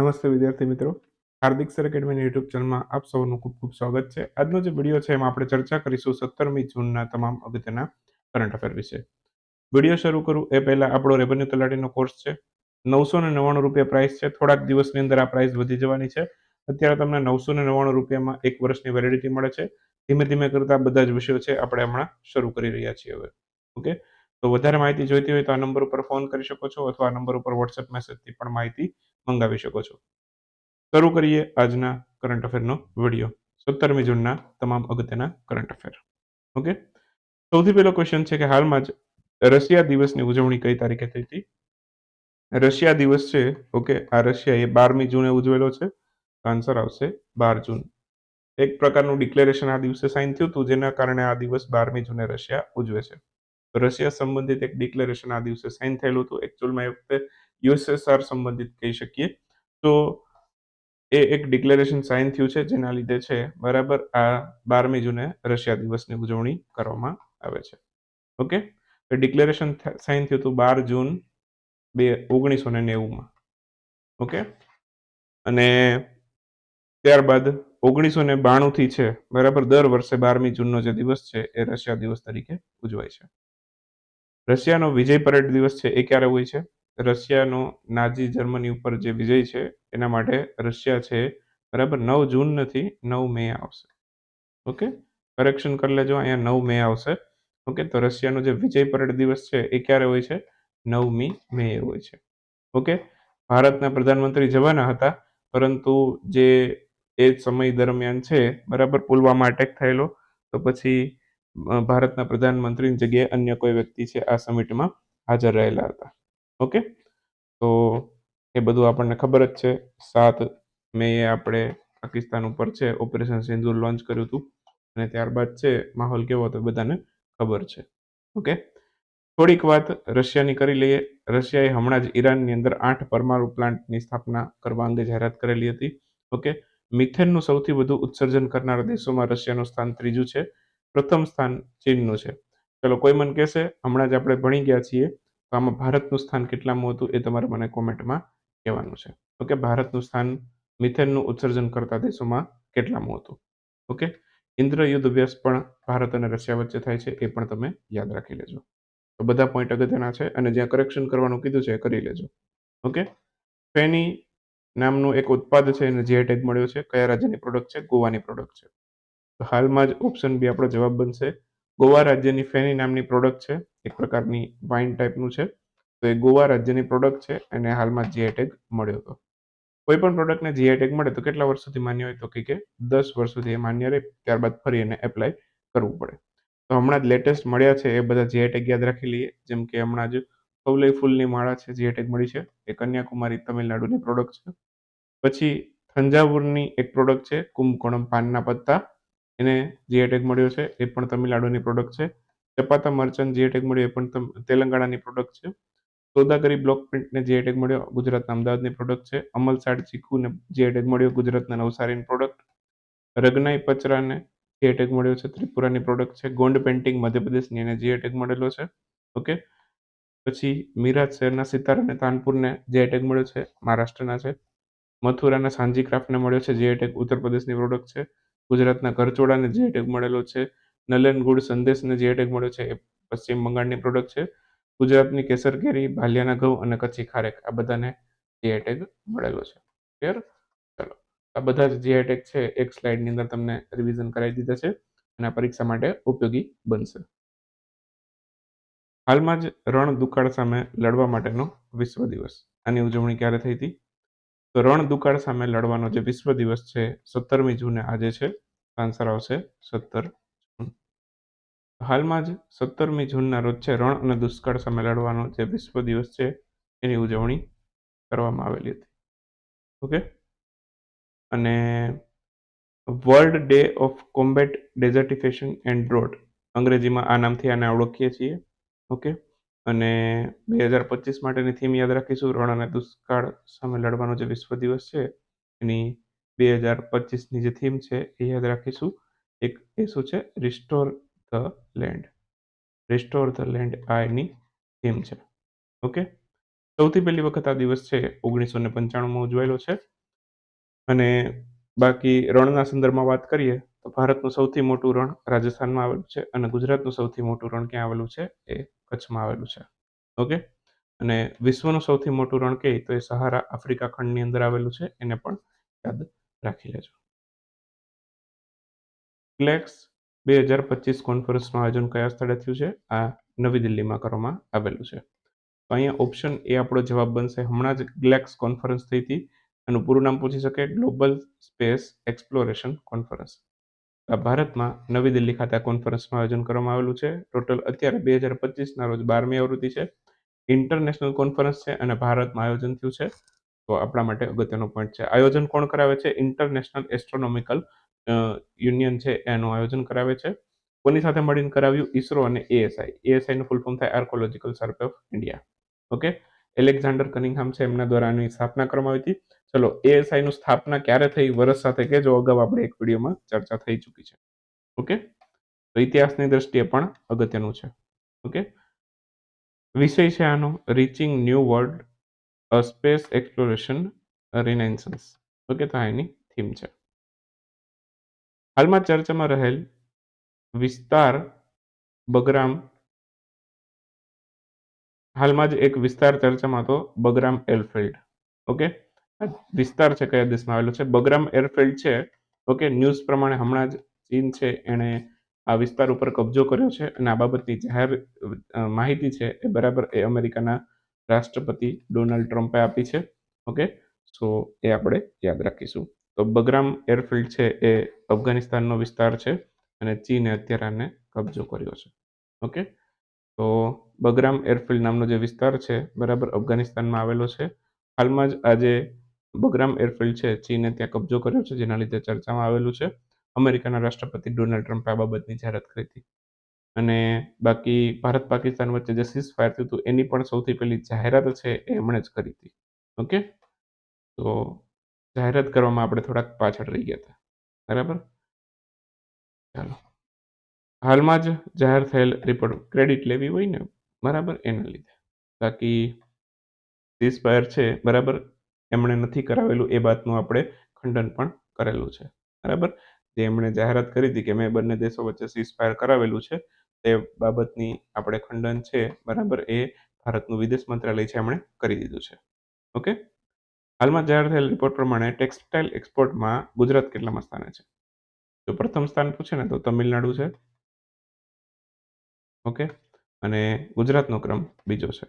નમસ્તે વિદ્યાર્થી મિત્રો. હાર્દિક સર એકેડમીની યુટ્યુબ ચેનલમાં આપ સૌનું ખૂબ ખૂબ સ્વાગત છે. આજનો જે વીડિયો છે એમાં આપણે ચર્ચા કરીશું સત્તરમી જૂનના તમામ અગત્યના કરંટ અફેર વિશે. વીડિયો શરૂ કરું. એ પહેલાં આપણો રેવન્યુ તલાટીનો કોર્સ છે. નવસો ને નવ્વાણું રૂપિયા પ્રાઇસ છે. થોડાક દિવસની અંદર આ પ્રાઇસ વધી જવાની છે. અત્યારે તમને નવસો ને નવ્વાણું રૂપિયામાં એક વર્ષની વેલિડિટી મળે છે. ધીમે ધીમે કરતા બધા જ વિષયો છે આપણે હમણાં શરૂ કરી રહ્યા છીએ હવે. ઓકે? તો વધારે માહિતી જોઈતી હોય તો આ નંબર ઉપર ફોન કરી શકો છો અથવા આ નંબર ઉપર વોટ્સએપ મેસેજથી પણ માહિતી મંગાવી શકો છો. શરૂ કરીએ આજના કરંટ અફેરનો વીડિયો સત્તરમી જૂનના તમામ અગત્યના કરંટ અફેર ઓકે સૌથી પહેલો ક્વેશ્ચન છે કે હાલમાં જ રશિયા દિવસની ઉજવણી કઈ તારીખે થઈ હતી? રશિયા દિવસ છે ઓકે આ રશિયા એ બારમી જૂને ઉજવેલો છે. આન્સર આવશે બાર જૂન. એક પ્રકારનું ડિક્લેરેશન આ દિવસે સાઇન થયું હતું, જેના કારણે આ દિવસ બારમી જૂને રશિયા ઉજવે છે. રશિયા સંબંધિત એક ડિક્લેરેશન આ દિવસે સાઇન થયેલું હતું. એકચ્યુઅલમાં એ વખતે યુએસએસઆર સંબંધિત કહી શકીએ. તો એ એક ડિક્લેરેશન સાઇન થયું છે, જેના લીધે છે, બરાબર આ બારમી જૂને રશિયા દિવસની ઉજવણી કરવામાં આવે છે. ઓકે? ડિક્લેરેશન સાઇન થયું હતું બાર જૂન બે, ઓગણીસો ને નેવુંમાં. ઓકે? અને ત્યારબાદ ઓગણીસો ને બાણુંથી છે, બરાબર દર વર્ષે બારમી જૂનનો જે દિવસ છે, એ રશિયા દિવસ તરીકે ઉજવાય છે. રશિયાનો વિજય પરેડ દિવસ છે, એ ક્યારે હોય છે? રશિયાનો નાજી જર્મની ઉપર જે વિજય છે, એના માટે રશિયા છે, બરાબર? નવ જૂન નથી, નવ મે આવશે. ઓકે? કરેક્શન કરી લેજો, અહીંયા નવ મે આવશે. ઓકે? તો રશિયાનો જે વિજય પરેડ દિવસ છે, એ ક્યારે હોય છે? નવમી મે હોય છે. ઓકે? ભારતના પ્રધાનમંત્રી જવાના હતા, પરંતુ જે એ સમય દરમિયાન છે, બરાબર? પુલવામા અટેક થયેલો. તો પછી ભારતના પ્રધાનમંત્રીની જગ્યાએ અન્ય કોઈ વ્યક્તિ છે, આ સમિટમાં હાજર રહેલા હતા. ઓકે? તો એ બધું આપણને ખબર જ છે. સાત મે આપણે પાકિસ્તાન ઉપર છે, ઓપરેશન સિંદૂર લોન્ચ કર્યું હતું. અને ત્યારબાદ છે, માહોલ કેવો હતો બધાને ખબર છે. ઓકે? થોડીક વાત રશિયાની કરી લઈએ. રશિયાએ હમણાં જ ઈરાનની અંદર આઠ પરમાણુ પ્લાન્ટની સ્થાપના કરવા અંગે જાહેરાત કરેલી હતી. ઓકે? મિથેનનું સૌથી વધુ ઉત્સર્જન કરનારા દેશોમાં રશિયાનું સ્થાન ત્રીજું છે. પ્રથમ સ્થાન ચીનનું છે. ચલો, કોઈ મને કહેશે, હમણાં જ આપણે ભણી ગયા છીએ. તો આમાં ભારતનું સ્થાન કેટલામું હતું એ તમારે મને કોમેન્ટમાં કહેવાનું છે. ઓકે ભારતનું સ્થાન મિથેનનું ઉત્સર્જન કરતા દેશોમાં કેટલામું હતું? ઓકે? ઇન્દ્ર યુદ્ધ અભ્યાસ પણ ભારત અને રશિયા વચ્ચે થાય છે એ પણ તમે યાદ રાખી લેજો. તો બધા પોઈન્ટ અગત્યના છે અને જ્યાં કરેક્શન કરવાનું કીધું છે એ કરી લેજો. ઓકે? ફેની નામનું એક ઉત્પાદ છે એને જે ટેગ મળ્યો છે. કયા રાજ્યની પ્રોડક્ટ છે? ગોવાની પ્રોડક્ટ છે. તો હાલમાં જ ઓપ્શન બી આપણો જવાબ બનશે. ગોવા રાજ્યની ફેની નામની પ્રોડક્ટ છે. એક પ્રકારની વાઇન ટાઈપનું છે. તો એ ગોવા રાજ્યની પ્રોડક્ટ છે અને હાલમાં જીઆઈ ટેગ મળ્યો હતો. કોઈ પણ પ્રોડક્ટને જીઆઈ ટેગ મળે તો કેટલા વર્ષ સુધી માન્ય હોય તો કે દસ વર્ષ સુધી એ માન્ય રહે, ત્યારબાદ ફરી એને એપ્લાય કરવું પડે. તો હમણાં જ લેટેસ્ટ મળ્યા છે એ બધા જીઆઈ ટેગ યાદ રાખી લઈએ. જેમ કે હમણાં જ કૌલઈ ફૂલની માળા છે જીઆઈ ટેગ મળી છે. એ કન્યાકુમારી તમિલનાડુની પ્રોડક્ટ છે. પછી થંજાવુરની એક પ્રોડક્ટ છે, કુંભકોણમ પાનના પત્તા. એને જીઆઈ ટેગ મળ્યો છે. એ પણ તમિલનાડુની પ્રોડક્ટ છે. ચપાતા મર્ચન્ટ જે ટેગ મળ્યો એ પણ તેલંગાણાની પ્રોડક્ટ છે. સોદાગરી બ્લોક પ્રિન્ટને જે ટેગ મળ્યો, ગુજરાતના અમદાવાદની પ્રોડક્ટ છે. અમલ સાડ ચીકુને જે ટેગ મળ્યો, ગુજરાતના નવસારીની પ્રોડક્ટ રગનાઈ પચરાને જે ટેગ મળ્યો છે, ત્રિપુરાની પ્રોડક્ટ છે. ગોંડ પેન્ટિંગ મધ્યપ્રદેશની એને જે ટેગ મળેલો છે. ઓકે? પછી મીરાજ શહેરના સિતાર અને તાનપુરને જે ટેગ મળ્યો છે, મહારાષ્ટ્રના છે. મથુરાના સાંજી ક્રાફ્ટને મળ્યો છે, જે ટેગ ઉત્તર પ્રદેશની પ્રોડક્ટ છે. ગુજરાતના ઘરચોળાને જે ટેગ મળેલો છે. નલન ગુડ સંદેશને જે ટેગ મળ્યો છે એ પશ્ચિમ બંગાળની પ્રોડક્ટ છે. ગુજરાતની કેસર કેરી, ભાલિયાના ઘઉં અને કચ્છી ખારેક આ બધાને જીઆઈ ટેગ મળેલો છે. ક્લિયર ચલો. આ બધા જ જીઆઈ ટેગ છે એક સ્લાઇડની અંદર તમને રિવિઝન કરાવી દીધા છે અને આ પરીક્ષા માટે ઉપયોગી બનશે. હાલમાં જ રણ દુકાળ સામે લડવા માટેનો વિશ્વ દિવસ. આની ઉજવણી ક્યારે થઈ હતી? તો રણ દુકાળ સામે લડવાનો જે વિશ્વ દિવસ છે, સત્તરમી જૂને આજે છે. આન્સર આવશે સત્તર હાલમાં જ સત્તરમી જૂનના રોજ છે, રણ અને દુષ્કાળ સામે લડવાનો જે વિશ્વ દિવસ છે, એની ઉજવણી કરવામાં આવેલી હતી. ઓકે? અને world day of combat desertification and drought, અંગ્રેજીમાં આ નામથી આને ઓળખીએ છીએ. ઓકે? અને બે હજાર પચીસ માટેની થીમ યાદ રાખીશું, રણ અને દુષ્કાળ સામે લડવાનો જે વિશ્વ દિવસ છે, એની બે હજાર પચીસની જે થીમ છે, એ યાદ રાખીશું. એક એ શું છે? Restore the land restore the land આ એની થીમ છે. ઓકે સૌથી પહેલી વખત આ દિવસ છે ઓગણીસો ને પંચાણુંમાં ઉજવાયેલો છે. અને બાકી રણના સંદર્ભમાં વાત કરીએ તો ભારતનું સૌથી મોટું રણ રાજસ્થાનમાં આવેલું છે અને ગુજરાતનું સૌથી મોટું રણ ક્યાં આવેલું છે? એ કચ્છમાં આવેલું છે. ઓકે અને વિશ્વનું સૌથી મોટું રણ કહે તો એ સહારા આફ્રિકા ખંડની અંદર આવેલું છે. એને પણ યાદ રાખી લેજો. ફ્લેક્સ બે હજાર પચીસ કોન્ફરન્સનું આયોજન કયા સ્થળે થયું છે? આ નવી દિલ્હીમાં કરવામાં આવેલું છે. તો અહીંયા ઓપ્શન એ આપણો જવાબ બનશે. હમણાં જ ગ્લેક્સ કોન્ફરન્સ થઈ હતી એનું પૂરું નામ પૂછી શકે? ગ્લોબલ સ્પેસ એક્સપ્લોરેશન કોન્ફરન્સ ભારતમાં નવી દિલ્હી ખાતે આ કોન્ફરન્સનું આયોજન કરવામાં આવેલું છે. ટોટલ અત્યારે બે હજાર પચીસના રોજ બારમી આવૃત્તિ છે. ઇન્ટરનેશનલ કોન્ફરન્સ છે અને ભારતમાં આયોજન થયું છે. તો આપણા માટે અગત્યનો પોઈન્ટ છે. આયોજન કોણ કરાવે છે? ઇન્ટરનેશનલ એસ્ટ્રોનોમિકલ યુનિયન છે, એનું આયોજન કરાવે છે. કોની સાથે મળીને કરાવ્યું? ઇસરો અને એએસઆઈ. એએસઆઈનું ફૂલ ફોર્મ થાય archaeological survey of India okay? Alexander Cunningham છે, એમના દ્વારા આની સ્થાપના કરવામાં આવી હતી. ચલો એએસઆઈનું સ્થાપના ક્યારે થઈ? વર્ષ સાથે કેજો અગાઉ આપણે એક વિડીયોમાં ચર્ચા થઈ ચૂકી છે. ઓકે? તો ઇતિહાસની દ્રષ્ટિએ પણ અગત્યનું છે. ઓકે? વિષય છે આનો reaching new world space exploration renaissance okay? તો આ એની થીમ છે. હાલમાં ચર્ચામાં રહેલ વિસ્તાર બગરામ હાલમાં જ એક વિસ્તાર ચર્ચામાં હતો, બગરામ એરફિલ્ડ. ઓકે? વિસ્તાર છે કયા દેશમાં આવેલો છે? બગરામ એરફિલ્ડ છે, ઓકે? ન્યૂઝ પ્રમાણે હમણાં જ ચીન છે, એણે આ વિસ્તાર ઉપર કબજો કર્યો છે અને આ બાબતની જાહેર માહિતી છે એ બરાબર એ અમેરિકાના રાષ્ટ્રપતિ ડોનાલ્ડ ટ્રમ્પે આપી છે, ઓકે? સો, એ આપણે યાદ રાખીશું. તો બગરામ એરફિલ્ડ છે એ અફઘાનિસ્તાનનો વિસ્તાર છે અને ચીને અત્યારે આને કબજો કર્યો છે. ઓકે? તો બગરામ એરફિલ્ડ નામનો જે વિસ્તાર છે, બરાબર અફઘાનિસ્તાનમાં આવેલો છે. હાલમાં જ આજે બગરામ એરફિલ્ડ છે, ચીને ત્યાં કબજો કર્યો છે, જેના લીધે ચર્ચામાં આવેલું છે. અમેરિકાના રાષ્ટ્રપતિ ડોનાલ્ડ ટ્રમ્પે આ બાબતની જાહેરાત કરી હતી. અને બાકી ભારત પાકિસ્તાન વચ્ચે જે સીઝ ફાયર થયું હતું, એની પણ સૌથી પહેલી જાહેરાત છે, એ એમણે જ કરી હતી. ઓકે? તો જાહેરાત કરવામાં આપણે થોડાક પાછળ રહી ગયા હતા. બરાબર? ચાલો. હાલમાં જ જાહેર થયેલ રિપોર્ટ ક્રેડિટ લેવી હોય ને, બરાબર, એના લીધે. બાકી સીઝફાયર છે, બરાબર, એમણે નથી કરાવેલું, એ વાતનું આપણે ખંડન પણ કરેલું છે. બરાબર? જે એમણે જાહેરાત કરી હતી કે મેં બંને દેશો વચ્ચે સીઝફાયર કરાવેલું છે, તે બાબતની આપણે ખંડન છે, બરાબર, એ ભારતનું વિદેશ મંત્રાલય છે, એમણે કરી દીધું છે. ઓકે? હાલમાં જાહેર થયેલ રિપોર્ટ પ્રમાણે ટેક્સટાઇલ એક્સપોર્ટમાં ગુજરાત કેટલામાં સ્થાને છે? જો પ્રથમ સ્થાન પૂછે ને તો તમિલનાડુ છે. ઓકે? અને ગુજરાતનો ક્રમ બીજો છે.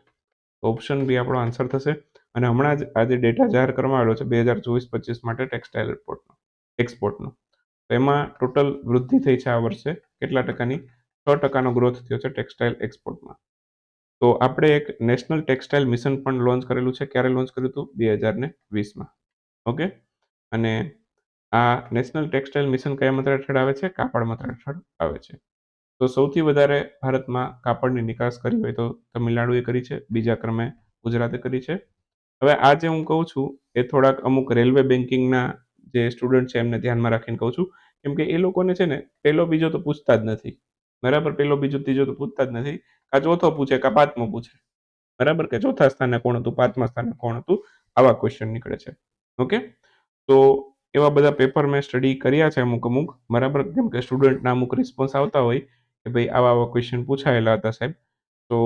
ઓપ્શન બી આપણો આન્સર થશે. અને હમણાં જ આજે ડેટા જાહેર કરવામાં આવેલો છે બે હજાર ચોવીસ પચીસ માટે ટેક્સટાઇલ રિપોર્ટનો એક્સપોર્ટનો તો એમાં ટોટલ વૃદ્ધિ થઈ છે આ વર્ષે. કેટલા ટકાની? છ ટકાનો ગ્રોથ થયો છે ટેક્સટાઇલ એક્સપોર્ટમાં તો આપણે એક નેશનલ ટેક્સટાઇલ મિશન પણ લોન્ચ કરેલું છે. ક્યારે લોન્ચ કર્યું હતું? બે હજાર ને વીસમાં. ઓકે? અને આ નેશનલ ટેક્સટાઇલ મિશન કયા મંત્ર હેઠળ આવે છે? કાપડ મંત્ર હેઠળ આવે છે. તો સૌથી વધારે ભારતમાં કાપડની નિકાસ કરી હોય તો તમિલનાડુએ કરી છે. બીજા ક્રમે ગુજરાતે કરી છે. હવે આ જે હું કહું છું, એ થોડાક અમુક રેલવે બેન્કિંગના જે સ્ટુડન્ટ છે એમને ધ્યાનમાં રાખીને કહું છું. કેમ કે એ લોકોને છે ને પહેલો બીજો તો પૂછતા જ નથી. બરાબર? પેલો, બીજો, ત્રીજો તો પૂછતા જ નથી. કા ચોથો પૂછે કા પાંચમો પૂછે? બરાબર કે ચોથા સ્થાને કોણ હતું? પાંચમા સ્થાને કોણ હતું? આવા ક્વેશ્ચન નીકળે છે. ઓકે? તો એવા બધા પેપર મેં સ્ટડી કર્યા છે અમુક અમુક. બરાબર? કેમ કે સ્ટુડન્ટના અમુક રિસ્પોન્સ આવતા હોય કે ભાઈ આવા આવા ક્વેશ્ચન પૂછાયેલા હતા સાહેબ. તો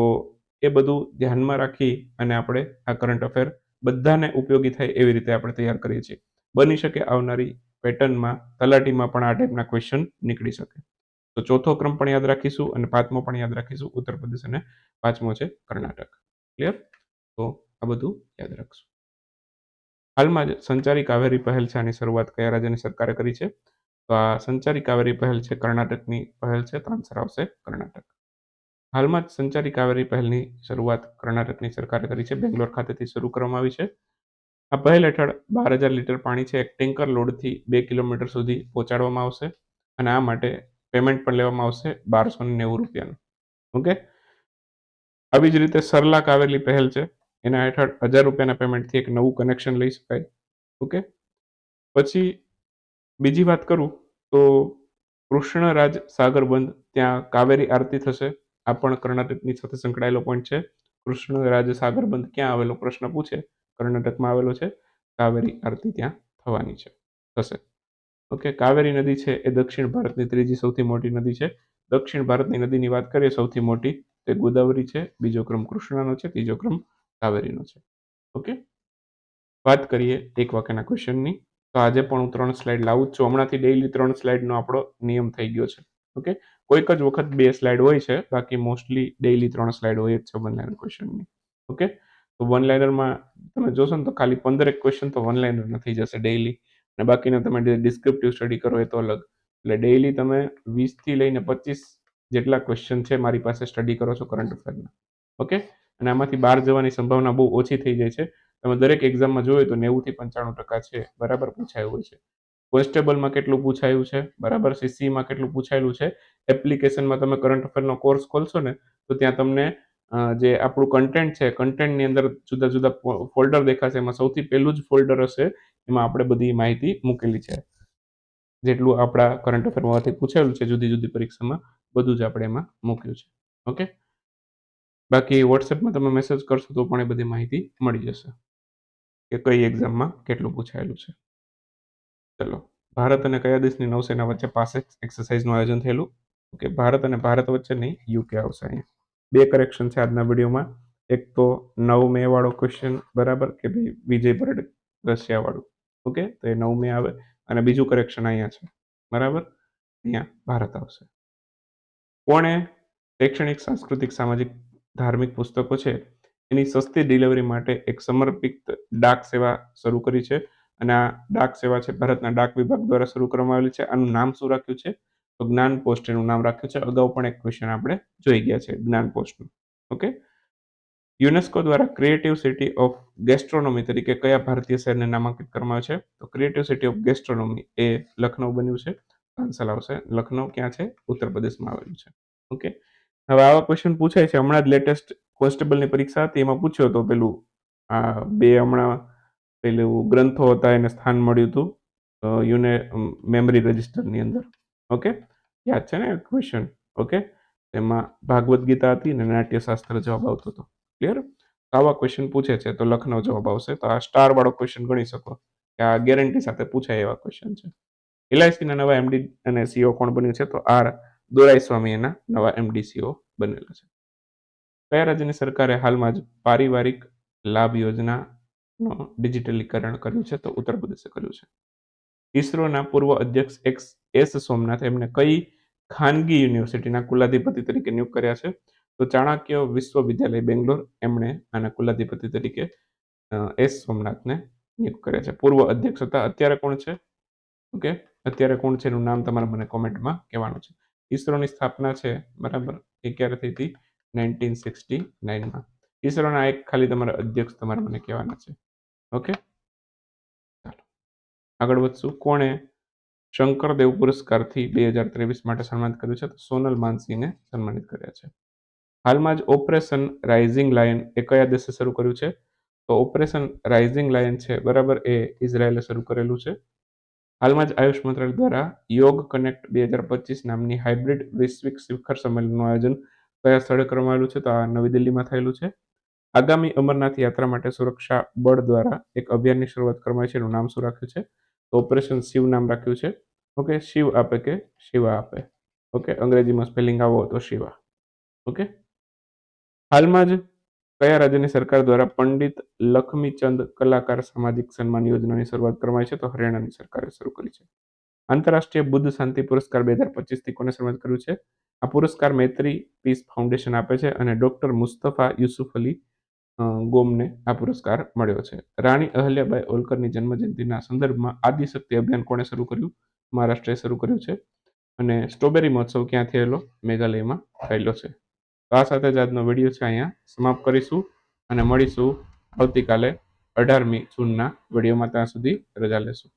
એ બધું ધ્યાનમાં રાખી અને આપણે આ કરંટ અફેર બધાને ઉપયોગી થાય એવી રીતે આપણે તૈયાર કરીએ છીએ. બની શકે આવનારી પેટર્નમાં તલાટીમાં પણ આ ટાઈપના ક્વેશ્ચન નીકળી શકે. તો ચોથો ક્રમ પણ યાદ રાખીશું અને પાંચમો પણ યાદ રાખીશું ઉત્તર પ્રદેશ અને પાંચમો છે કર્ણાટક. ક્લિયર તો આ બધું યાદ રાખશું. હાલમાં જ સંચારી કાવેરી પહેલ છે, આની શરૂઆત કયા રાજ્યની સરકારે કરી છે? તો આ સંચારી કાવેરી પહેલ છે, કર્ણાટકની પહેલ છે તો આન્સર આવશે કર્ણાટક. હાલમાં જ સંચારી કાવેરી પહેલની શરૂઆત કર્ણાટકની સરકારે કરી છે, બેંગ્લોર ખાતેથી શરૂ કરવામાં આવી છે. આ પહેલ હેઠળ બાર હજાર લીટર પાણી છે, એક ટેન્કર લોડથી બે કિલોમીટર સુધી પહોંચાડવામાં આવશે. અને આ માટે પેમેન્ટ પણ લેવામાં આવશે બારસો નેવું રૂપિયાનું. ઓકે? આવી જ રીતે સરલાક આવેલી પહેલ છે. એના હેઠળ હજાર રૂપિયાના પેમેન્ટથી એક નવું કનેક્શન લઈ શકાય. ઓકે? પછી બીજી વાત કરું તો કૃષ્ણરાજ સાગર બંધ ત્યાં કાવેરી આરતી થશે. આ પણ કર્ણાટકની સાથે સંકળાયેલો પોઈન્ટ છે. કૃષ્ણરાજ સાગર બંધ ક્યાં આવેલો પ્રશ્ન પૂછે? કર્ણાટકમાં આવેલો છે. કાવેરી આરતી ત્યાં થવાની છે. થશે. ઓકે, કાવેરી નદી છે એ દક્ષિણ ભારતની ત્રીજી સૌથી મોટી નદી છે. દક્ષિણ ભારતની નદીની વાત કરીએ, સૌથી મોટી તે ગોદાવરી છે, બીજો ક્રમ કૃષ્ણાનો છે, ત્રીજો ક્રમ કાવેરીનો છે. ઓકે? વાત કરીએ એક વાક્યના ક્વેશ્ચનની. તો આજે પણ હું ત્રણ સ્લાઇડ લાવું જ છું. હમણાંથી ડેઇલી ત્રણ સ્લાઇડનો આપણો નિયમ થઈ ગયો છે. ઓકે? કોઈક જ વખત બે સ્લાઇડ હોય છે, બાકી મોસ્ટલી ડેઈલી ત્રણ સ્લાઇડ હોય જ છે વન લાઇનર ક્વેશ્ચનની. ઓકે? તો વન લાઇનરમાં તમે જોશો ને તો ખાલી પંદરેક ક્વેશ્ચન તો વન લાઇનર થઈ જશે ડેઈલી અને બાકીના તમે ડિસ્ક્રિપ્ટિવ સ્ટડી કરો એ તો અલગ. એટલે ડેઇલી તમે વીસથી લઈને પચીસ જેટલા ક્વેશ્ચન છે મારી પાસે સ્ટડી કરો છો કરંટ અફેરના ઓકે અને આમાંથી બહાર જવાની સંભાવના બહુ ઓછી થઈ જાય છે. તમે દરેક એક્ઝામમાં જોયું તો નેવુંથી પંચાણું ટકા છે. બરાબર પૂછાયું હોય છે. કોન્સ્ટેબલમાં કેટલું પૂછાયું છે? બરાબર? સીસીમાં કેટલું પૂછાયેલું છે? એપ્લિકેશનમાં તમે કરંટ અફેરનો કોર્સ ખોલશો ને, તો ત્યાં તમને જે આપણું કન્ટેન્ટ છે કન્ટેન્ટની અંદર જુદા જુદા ફોલ્ડર દેખાશે, એમાં સૌથી પહેલું જ ફોલ્ડર હશે, એમાં આપણે બધી માહિતી મૂકેલી છે. જેટલું આપણા કરંટ અફેરમાંથી પૂછેલું છે, જુદી જુદી પરીક્ષામાં, બધું જ આપણે એમાં મૂક્યું છે. ઓકે બાકી વોટ્સએપમાં તમે મેસેજ કરશો તો પણ એ બધી માહિતી મળી જશે. કે કઈ એક્ઝામમાં કેટલું પૂછાયેલું છે. ચલો. ભારત અને કયા દેશની નૌસેના વચ્ચે પાસે એક્સરસાઇઝનું આયોજન થયેલું? ઓકે ભારત અને ભારત વચ્ચે નહીં યુકે આવશે અહીંયા. બે કરેક્શન છે આજના વિડીયોમાં. એક તો નવ મે વાળો ક્વેશ્ચન બરાબર? કે ભાઈ વિજય ભરડ રશિયા વાળું. ઓકે? તો એ નવ મે આવે. અને બીજું કરેક્શન અહીંયા છે. બરાબર? અહીંયા ભારત આવશે. કોણે શૈક્ષણિક, સાંસ્કૃતિક, સામાજિક, ધાર્મિક પુસ્તકો છે, એની સસ્તી ડિલિવરી માટે એક સમર્પિત ડાક સેવા શરૂ કરી છે. અને આ ડાક સેવા છે, ભારતના ડાક વિભાગ દ્વારા શરૂ કરવામાં આવેલી છે. આનું નામ શું રાખ્યું છે? તો જ્ઞાન પોસ્ટ એનું નામ રાખ્યું છે. અગાઉ પણ એક ક્વેશ્ચન આપણે જોઈ ગયા છે જ્ઞાન પોસ્ટનું ઓકે યુનેસ્કો દ્વારા ક્રિએટિવ સિટી ઓફ ગેસ્ટ્રોનોમી તરીકે કયા ભારતીય શહેરને નામાંકિત કરવામાં છે? તો ક્રિએટિવ સિટી ઓફ ગેસ્ટ્રોનોમી એ લખનઉ બન્યું છે. આન્સર આવશે લખનઉ ક્યાં છે? ઉત્તર પ્રદેશમાં આવેલું છે. ઓકે હવે આવા ક્વેશ્ચન પૂછાય છે. હમણાં જ લેટેસ્ટ કોન્સ્ટેબલની પરીક્ષા હતી. એમાં પૂછ્યો હતો પેલું, આ બે હમણાં પેલું ગ્રંથો હતા. એને સ્થાન મળ્યું હતું. યુને મેમરી રજિસ્ટરની અંદર. ઓકે? યાદ છે ને? Question okay? એમાં ભાગવદ્ ગીતા હતી અને નાટ્યશાસ્ત્ર જવાબ આવતો હતો. ક્લિયર આવા ક્વેશ્ચન પૂછે છે તો લખનઉ જવાબ આવશે. તો આ સ્ટાર વાળો ક્વેશ્ચન ગણી શકો. કે આ ગેરંટી સાથે પૂછાય એવા ક્વેશ્ચન છે. એલઆઈસીના નવા એમડી અને સીઓ કોણ બન્યું છે? તો આર દોરાઈ સ્વામી એના નવા એમડી સીઓ બનેલા છે. કયા રાજ્યની સરકારે હાલમાં જ પારિવારિક લાભ યોજનાનો ડિજિટલીકરણ કર્યું છે? તો ઉત્તર પ્રદેશે કર્યું છે. ઈસરોના પૂર્વ અધ્યક્ષ એક્સ એસ સોમનાથ એમને કઈ ખાનગી યુનિવર્સિટીના કુલાધિપતિ તરીકે નિયુક્ત કર્યા છે? તો ચાણક્ય વિશ્વવિદ્યાલય બેંગ્લોર એમણે આના કુલાધિપતિ તરીકે એસ સોમનાથને નિયુક્ત કર્યા છે. પૂર્વ અધ્યક્ષ હતા. અત્યારે કોણ છે? ઓકે. અત્યારે કોણ છે? એનું નામ તમારે મને કોમેન્ટમાં કહેવાનું છે. ઈસરોની સ્થાપના છે, બરાબર? એ ક્યારે થઈ હતી? નાઇન્ટીન સિક્સટી નાઇનમાં. ઈસરોના એક ખાલી તમારા અધ્યક્ષ તમારે મને કહેવાના છે. ઓકે? ચાલો. આગળ વધશું. કોણે શંકરદેવ પુરસ્કારથી બે હજાર ત્રેવીસ માટે સન્માનિત કર્યું છે. તો સોનલ માનસિંહને સન્માનિત કર્યા છે. હાલમાં જ ઓપરેશન રાઇઝિંગ લાયન એ કયા દેશે શરૂ કર્યું છે. તો ઓપરેશન રાઇઝિંગ લાયન છે, બરાબર, એ ઇઝરાયેલે શરૂ કરેલું છે. હાલમાં જ આયુષ મંત્રાલય દ્વારા યોગ કનેક્ટ બે હજાર પચીસ નામની હાઇબ્રિડ વૈશ્વિક શિખર સંમેલનનું આયોજન કયા સ્થળે કરવામાં આવેલું છે? તો આ નવી દિલ્હીમાં થયેલું છે. આગામી અમરનાથ યાત્રા માટે સુરક્ષા બળ દ્વારા એક અભિયાનની શરૂઆત કરવામાં આવી છે. એનું નામ શું રાખ્યું છે? તો ઓપરેશન શિવ નામ રાખ્યું છે. ઓકે? શિવ આપે કે શિવા આપે? ઓકે, અંગ્રેજીમાં સ્પેલિંગ આવો તો શિવા. ઓકે? હાલમાં જ કયા રાજ્યની સરકાર દ્વારા પંડિત લખમીચંદ કલાકાર સામાજિક સન્માન યોજનાની શરૂઆત કરવામાં છે? તો હરિયાણાની સરકારે શરૂ કરી છે. આંતરરાષ્ટ્રીય બુદ્ધ શાંતિ પુરસ્કાર બે હજાર પચીસથી કોને સન્માનિત કર્યું છે? આ પુરસ્કાર મૈત્રી પીસ ફાઉન્ડેશન આપે છે અને ડોક્ટર મુસ્તફા યુસુફ અલી ગોમને આ પુરસ્કાર મળ્યો છે. રાણી અહલ્યાબાઈ ઓલકરની જન્મજયંતિના સંદર્ભમાં આદિશક્તિ અભિયાન કોણે શરૂ કર્યું? મહારાષ્ટ્રે શરૂ કર્યું છે અને સ્ટ્રોબેરી મહોત્સવ ક્યાં થયેલો? મેઘાલયમાં થયેલો છે. તો આ સાથે જ આજનો વીડિયો છે અહીંયા સમાપ્ત કરીશું અને મળીશું આવતીકાલે અઢારમી જૂનના વિડીયોમાં ત્યાં સુધી રજા લેશું.